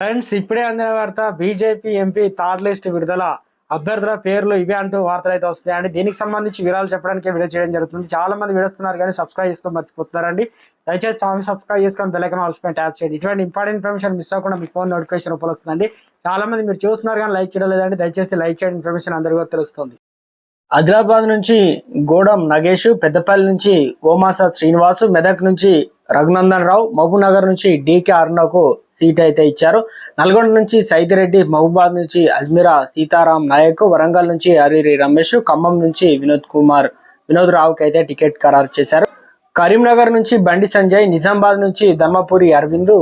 Friends ఇప్పుడే అందిన వార్త బీజేపీ ఎంపీ థర్డ్ లిస్ట్ విడుదల. అభ్యర్థుల పేర్లు ఇవే అంటూ వార్తలు అయితే వస్తున్నాయండి. దీనికి సంబంధించి వివరాలు చెప్పడానికి వీడియో చేయడం జరుగుతుంది. చాలా మంది విడుస్తున్నారు కానీ సబ్స్క్రైబ్ చేసుకొని మర్చిపోతున్నారండి. దయచేసి ఛానల్ సబ్స్క్రైబ్ చేసుకొని బెల్లైకన్ ఆల్స్పై ట్యాప్ చేయండి. ఇటువంటి ఇంపార్టెంట్ ఇన్ఫర్మేషన్ మిస్ అవ్వకుండా మీ ఫోన్ నోటిఫికేషన్ రూపంలో వస్తుందండి. చాలా మంది మీరు చూస్తున్నారు కానీ లైక్ చేయడం లేదండి దయచేసి లైక్ చేయడం. ఇన్ఫర్మేషన్ అందరికీ తెలుస్తుంది. ఆదిలాబాద్ నుంచి గోడం నగేష్ పెద్దపల్లి నుంచి గోమాస శ్రీనివాసు మెదక్ నుంచి రఘునందన్ రావు మహబూబ్నగర్ నుంచి డీకే అరుణకు సీట్ అయితే ఇచ్చారు. నల్గొండ నుంచి సైదిరెడ్డి మహబూబాద్ నుంచి అజ్మీరా సీతారాం నాయక్ వరంగల్ నుంచి హరిరి రమేష్ ఖమ్మం నుంచి వినోద్ కుమార్ వినోద్ రావుకి అయితే టికెట్ ఖరారు చేశారు. కరీంనగర్ నుంచి బండి సంజయ్ నిజామాబాద్ నుంచి ధర్మపురి అరవింద్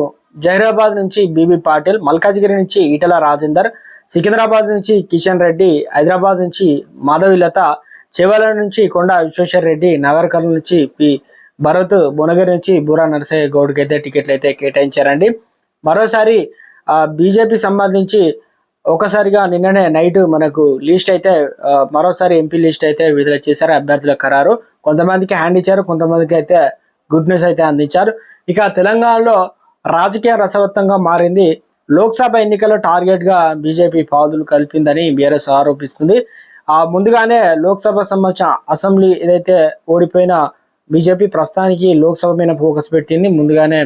జహీరాబాద్ నుంచి బీబీ పాటిల్ మల్కాజ్గిరి నుంచి ఈటల రాజేందర్ సికింద్రాబాద్ నుంచి కిషన్ రెడ్డి హైదరాబాద్ నుంచి మాధవిలత చెవల నుంచి కొండ విశ్వేశ్వర రెడ్డి నగర్కర్నూలు నుంచి పి భరత్ భువనగిరి నుంచి బూరా నరసయ్య గౌడ్కి అయితే టికెట్లు అయితే కేటాయించారండి. మరోసారి బీజేపీ సంబంధించి ఒకసారిగా నిన్ననే నైట్ మనకు లిస్ట్ అయితే మరోసారి ఎంపీ లిస్ట్ అయితే విడుదల చేశారు అభ్యర్థుల ఖరారు. కొంతమందికి హ్యాండ్ ఇచ్చారు కొంతమందికి అయితే గుడ్ న్యూస్ అయితే అందించారు. ఇక తెలంగాణలో రాజకీయ రసవత్తంగా మారింది. లోక్సభ ఎన్నికల టార్గెట్గా బీజేపీ పాదులు కలిపిందని బీఆర్ఎస్ ఆరోపిస్తుంది. ఆ ముందుగానే లోక్సభ సంబంధించిన అసెంబ్లీ ఏదైతే ఓడిపోయిన బీజేపీ ప్రస్తుతానికి లోక్సభ మీద ఫోకస్ పెట్టింది. ముందుగానే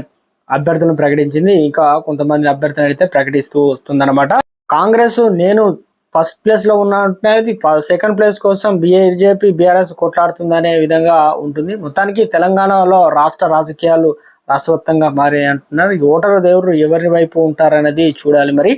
అభ్యర్థులను ప్రకటించింది. ఇంకా కొంతమంది అభ్యర్థులను అయితే ప్రకటిస్తూ వస్తుందన్నమాట. కాంగ్రెస్ నేను ఫస్ట్ ప్లేస్లో ఉన్నది సెకండ్ ప్లేస్ కోసం బీజేపీ బీఆర్ఎస్ కొట్లాడుతుందనే విధంగా ఉంటుంది. మొత్తానికి తెలంగాణలో రాష్ట్ర రాజకీయాలు రసవత్తంగా మారాయి అంటున్నారు. ఈ ఓటరు దేవుడు ఎవరి వైపు ఉంటారనేది చూడాలి మరి.